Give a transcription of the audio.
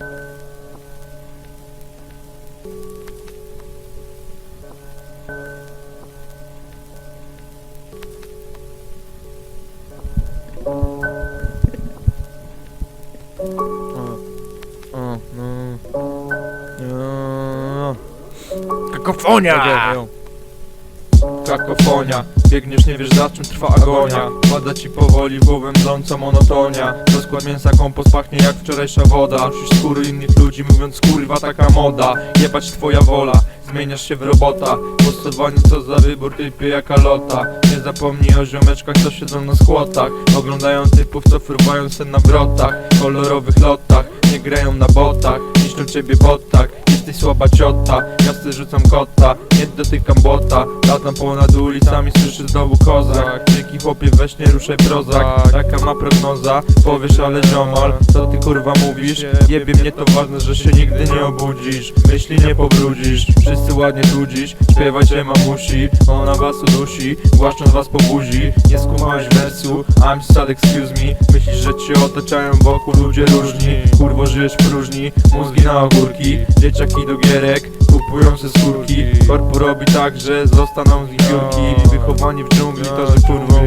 No. Kakofonia! Kakofonia, biegniesz, nie wiesz za czym trwa agonia. Pada ci powoli w głowę mdląca monotonia. Rozkład mięsa kompost pachnie jak wczorajsza woda. Nosisz skóry innych ludzi mówiąc kurwa taka moda. Jebać twoja wola, zmieniasz się w robota. Postępowanie co za wybór typie jaka lota. Nie zapomnij o ziomeczkach co siedzą na skłotach. Oglądają typów co fruwają sen na wrotach. Kolorowych lotach, nie grają na botach Niszczą ciebie botach, jesteś słaba ciota se rzucam kota, nie dotykam bota Latam ponad ulicami, słyszę znowu kozak Dzięki chłopie weź nie ruszaj prozak Jaka ma prognoza, powiesz ale ziomal Co ty kurwa mówisz? Jebie mnie to ważne, że się nigdy nie obudzisz Myśli nie pobrudzisz, wszyscy ładnie tu dziś Śpiewajcie mamusi, ona was udusi Głaszcząc was po buzi, nie skumałeś wersu I'm sad, excuse me Myślisz, że cię otaczają wokół ludzie różni. Kurwo żyjesz w próżni, mózgi na ogórki. Dzieciaki do gierek, kupują se skórki. Korpo robi tak, że zostaną z nich biurki. Wychowani w dżungli to, że kurwą